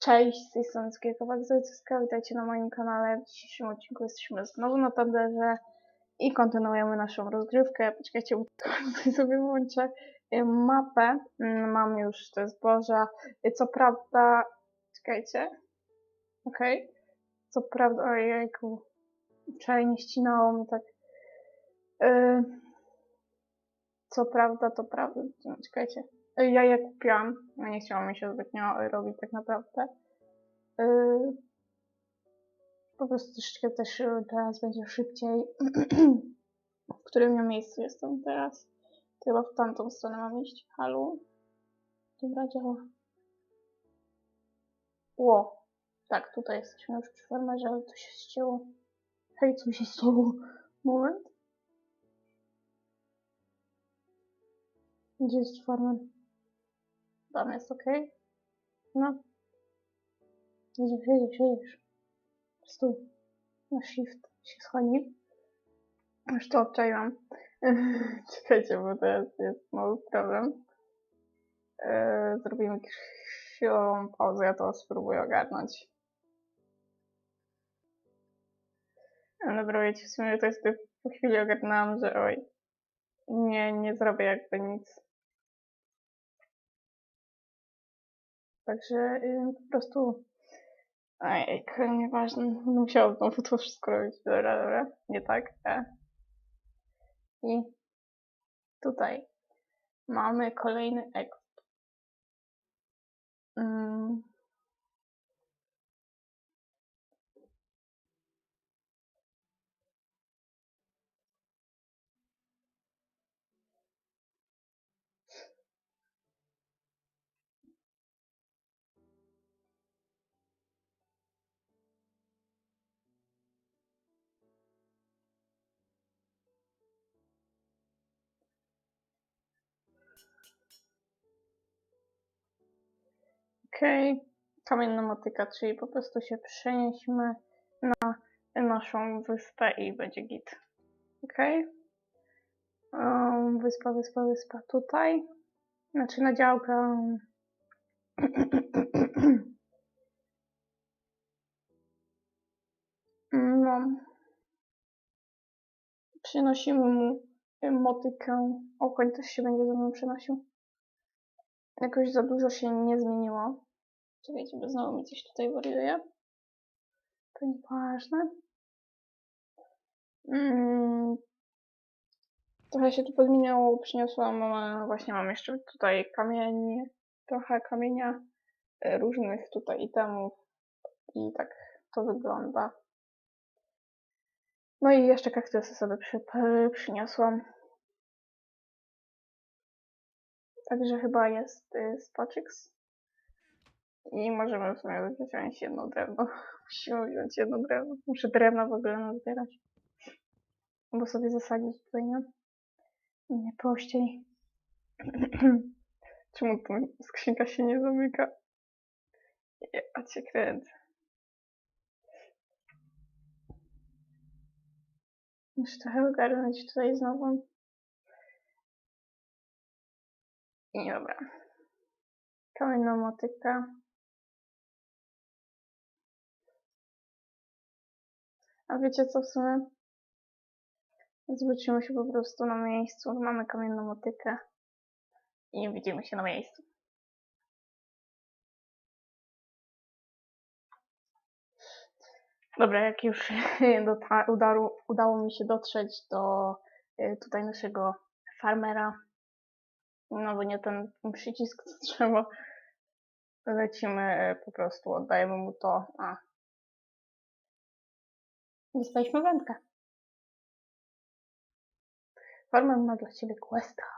Cześć, z tej strony Skierkowa witajcie na moim kanale. W dzisiejszym odcinku jesteśmy znowu na Tanderze i kontynuujemy naszą rozgrywkę. Poczekajcie, bo tutaj sobie włączę y, mapę. Mm, Mam już te zboża. Y, Co prawda, czekajcie. Okej. Co prawda, ojejku, wczoraj nie ścinało mi tak. Y, Co prawda, to prawda. Czekajcie. Ja je kupiłam. No nie chciało mi się zbytnio robić tak naprawdę. Y, Po prostu troszeczkę też y, teraz będzie szybciej. w którym ja miejscu jestem teraz? Chyba w tamtą stronę mam iść. Halo? Dobra, działa. Ło. Tak, tutaj jesteśmy już przy farmerze, ale to się ścięło. Hej, co się ścięło? Moment. Gdzie jest farmer? Tam jest ok. No. Jedziesz, jedziesz, jedziesz. Stój. Na shift się schodzi. Już to obczaiłam. Czekajcie, bo to jest, mały problem. Yy, zrobimy chwilową pauzę, ja to spróbuję ogarnąć. No Dobra, wiecie, w sumie to jest po chwili ogarnęłam, że oj, nie, nie zrobię jakby nic. Także yy, po prostu. Ej, nieważne. Musiałam znowu to wszystko robić. Dobra, dobra. Nie tak. E. I tutaj mamy kolejny exp. Mm. Okej, kamienna motyka, czyli po prostu się przenieśmy na naszą wyspę i będzie git. Okej. Um, wyspa, wyspa, wyspa tutaj. Znaczy na działkę. No. Przynosimy mu motykę. Okoń też się będzie ze mną przenosił. Jakoś za dużo się nie zmieniło. Czekajcie, bo znowu mi coś tutaj wariuje. To nieważne. Mm. Trochę się tu pozmieniało, przyniosłam, e, właśnie mam jeszcze tutaj kamień, trochę kamienia, e, różnych tutaj itemów i tak to wygląda. No i jeszcze kaktusy sobie przy, przyniosłam. Także chyba jest y, Spaczyks. I możemy w sumie wziąć jedno drewno. Musimy wziąć jedno drewno. Muszę drewno w ogóle nazbierać. Bo sobie zasadzić tutaj, nie? Nie prościej. Czemu ta skrzynka się nie zamyka? Ja cię kręcę. Muszę trochę ogarnąć tutaj znowu. I dobra. Kamienna motyka. A wiecie co w sumie? Zwrócimy się po prostu na miejscu. Mamy kamienną motykę. I widzimy się na miejscu. Dobra, jak już udało, udało mi się dotrzeć do y, tutaj naszego farmera, no bo nie ten przycisk, co trzeba, lecimy y, po prostu, oddajemy mu to, a dostaliśmy wędkę. Farmer ma dla ciebie questa.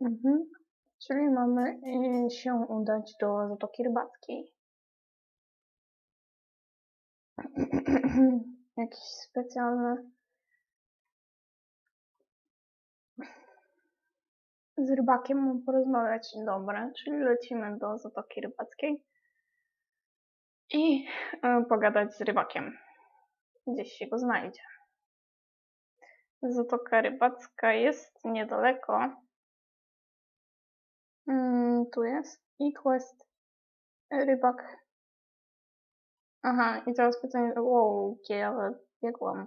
Mhm. Czyli mamy y, się udać do Zatoki Rybackiej. Jakiś specjalny. Z rybakiem mam porozmawiać. Dobra, czyli lecimy do Zatoki Rybackiej i e, pogadać z rybakiem. Gdzieś się go znajdzie. Zatoka Rybacka jest niedaleko. Mm, tu jest. I quest. Rybak. Aha, i teraz pytanie. Wow, gdzie ja biegłam?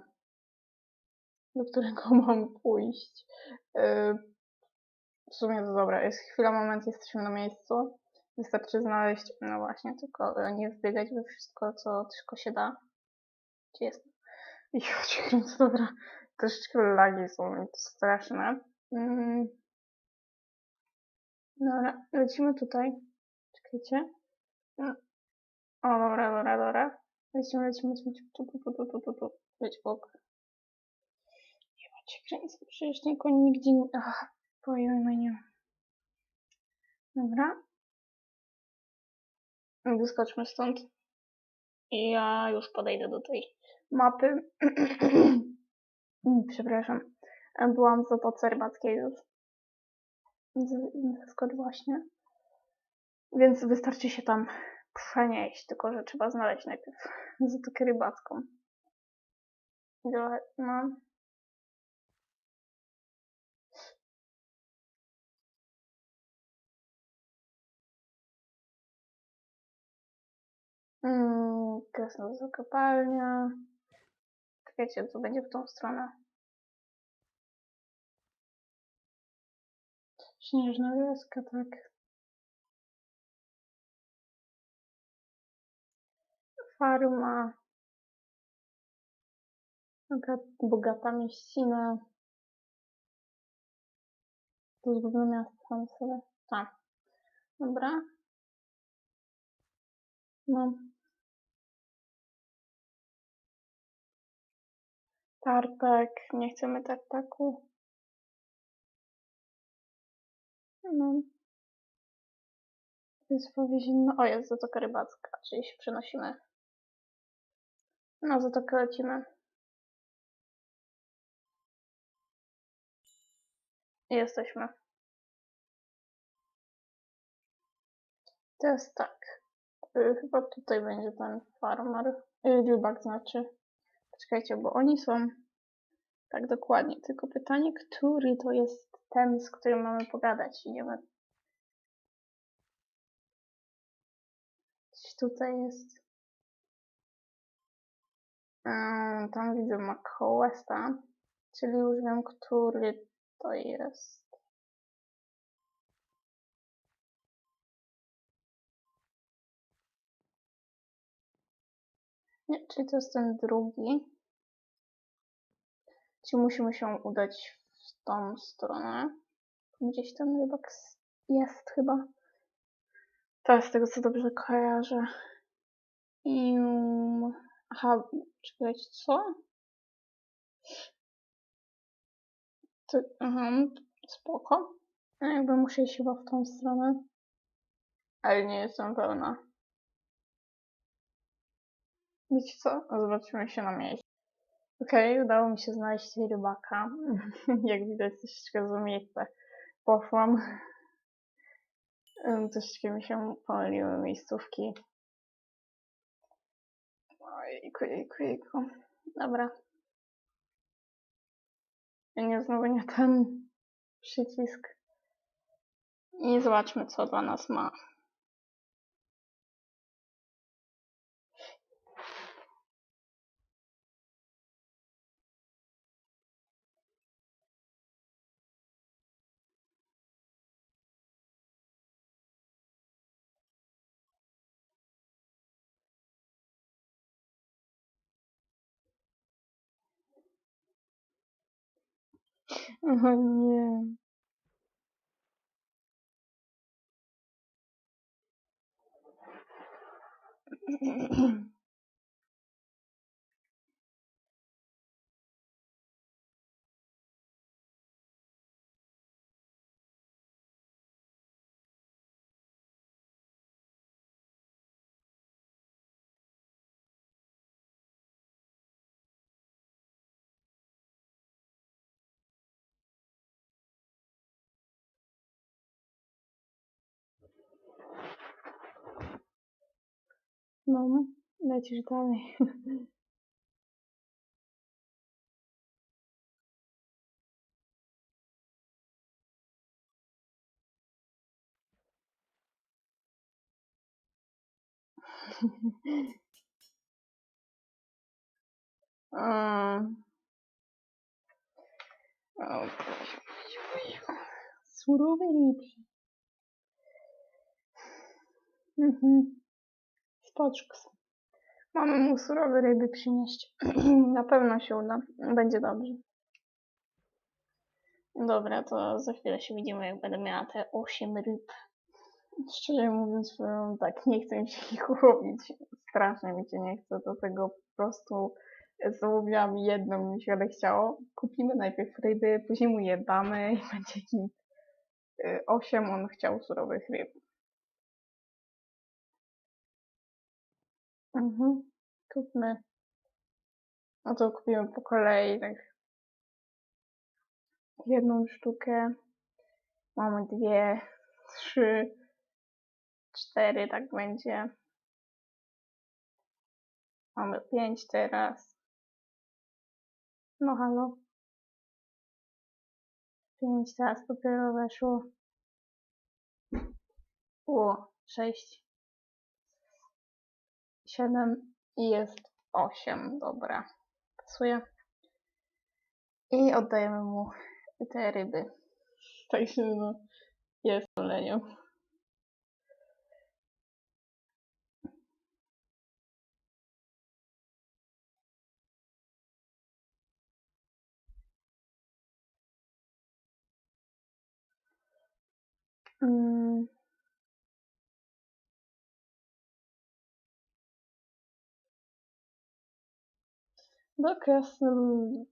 Do którego mam pójść? Yy, w sumie to dobra, jest chwila, moment, jesteśmy na miejscu. Wystarczy znaleźć, no właśnie, tylko nie wbiegać we wszystko, co tylko się da. Gdzie jest? I chodź, dobra. Troszeczkę lagi są straszne. Mm. Dobra, lecimy tutaj. Czekajcie. Mm. O, dobra, dobra, dobra. Lecimy, lecimy, lecimy. Tu, tu, tu, tu, tu, tu, tu. Leć bok. Ja cię kręcę, przecież nikogo nigdzie nie... Ach, pojemnie. Dobra. Wyskoczmy stąd. I ja już podejdę do tej mapy. Przepraszam. Byłam w Zatoce Rybackiej już. Wyskocz właśnie. Więc wystarczy się tam przenieść, tylko że trzeba znaleźć najpierw Zatokę Rybacką. No. Mm, Krasnodębska kopalnia. Czekajcie, co będzie w tą stronę. Śnieżna wioska, tak. Farma. Bogata mieścina. To zgubne miasto sam sobie. Tak. Dobra. No. Tartak. Nie chcemy tartaku. No. Wyspa Więzienna. O, jest Zatoka Rybacka, czyli się przenosimy. No, Zatokę lecimy. Jesteśmy. Teraz tak. Y, Chyba tutaj będzie ten farmer. Y, Rybak znaczy. Poczekajcie, bo oni są tak dokładnie. Tylko pytanie, który to jest ten, z którym mamy pogadać. Idziemy. Gdzieś tutaj jest. Tam widzę McWesta, czyli już wiem, który to jest. Nie, czyli to jest ten drugi. Czyli musimy się udać tą stronę. Gdzieś ten rybak jest chyba. To z tego co dobrze kojarzę. I... Aha, czekajcie, co? To, aha, spoko. A jakby muszę iść chyba w tą stronę. Ale nie jestem pełna. Wiecie co? Zobaczymy się na miejscu. Okej, udało mi się znaleźć rybaka. Jak widać, troszeczkę złe miejsce poszłam. Troszeczkę mi się pomyliły miejscówki. Ojejku, jejku, jejku. Dobra. Ja nie znowu nie ten przycisk. I zobaczmy, co dla nas ma. О, не. Mm-hmm. Lecisz dalej. Mm. O, Surowe ryby. Mhm. Spoczko. Mamy mu surowe ryby przynieść. Na pewno się uda. Będzie dobrze. Dobra, to za chwilę się widzimy, jak będę miała te 8 ryb. Szczerze mówiąc, tak, nie chcę się ich łowić. Strasznie mi się nie chce do tego po prostu złowiłam jedną, mi się ale chciało. Kupimy najpierw ryby, później mu je damy i będzie git. Y, Osiem on chciał surowych ryb. Mhm. Kupmy. No to kupimy po kolei, tak. Jedną sztukę. Mamy dwie, trzy, cztery, tak będzie. Mamy pięć teraz. No halo. Pięć teraz dopiero weszło. O, sześć. Siedem i jest osiem, dobra. Pasuje. I oddajemy mu te ryby. Także no, jest lenią. Mm. Do krasnoludów.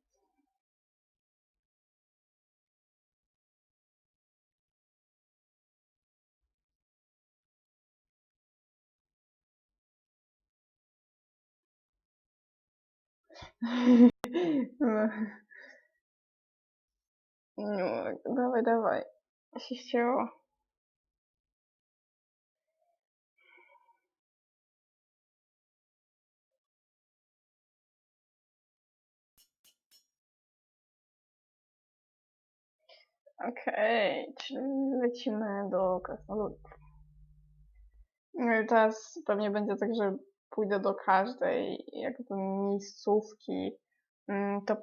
No. No, dawaj, Okej, czyli lecimy do krasnoludów. No i teraz pewnie będzie tak, że pójdę do każdej jakby miejscówki, mm, to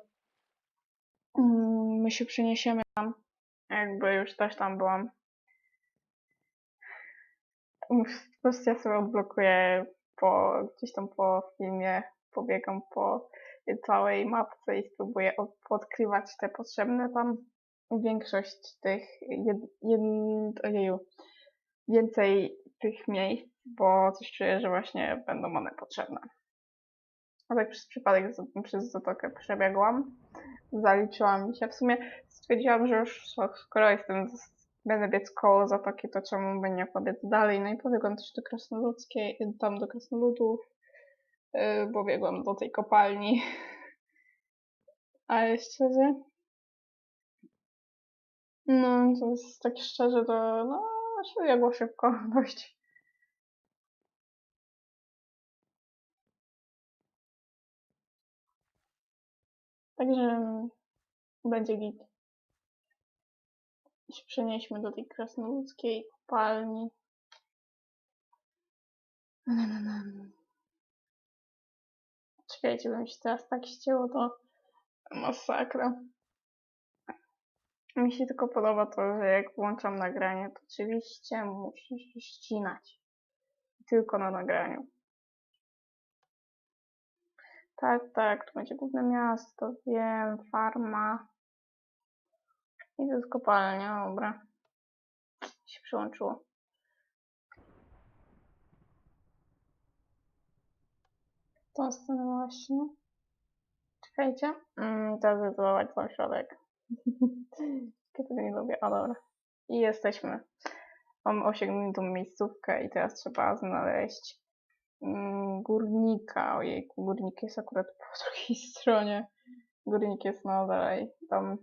mm, my się przeniesiemy tam. Jakby już też tam byłam. Po prostu ja sobie odblokuję po, gdzieś tam po filmie, pobiegam po całej mapce i spróbuję od, odkrywać te potrzebne tam. Większość tych, jed, jed, ojeju, więcej tych miejsc, bo coś czuję, że właśnie będą one potrzebne. A tak przez przypadek z- przez zatokę przebiegłam, zaliczyłam się. W sumie stwierdziłam, że już skoro jestem, będę biec koło zatoki, to czemu by nie pobiec dalej. No i pobiegłam też do Krasnoludzkiej, tam do Krasnoludów, yy, bo biegłam do tej kopalni. Ale szczerze, no to jest tak szczerze, to no się biegło szybko dość. Także będzie git. Się przenieśmy do tej krasnoludzkiej kopalni. Czekajcie, bo mi się teraz tak ścięło, to masakra. Mi się tylko podoba to, że jak włączam nagranie, to oczywiście musi się ścinać. Tylko na nagraniu. Tak, tak, tu będzie główne miasto, wiem, farma. I to jest kopalnia, dobra. Się przyłączyło. Tą stronę właśnie. Czekajcie. Mm, teraz wywołać cały środek. Tego nie lubię, a dobra. I jesteśmy. Mamy osiągniętą miejscówkę i teraz trzeba znaleźć mm, górnika. Ojejku, górnik jest akurat po drugiej stronie. Górnik jest no dalej tam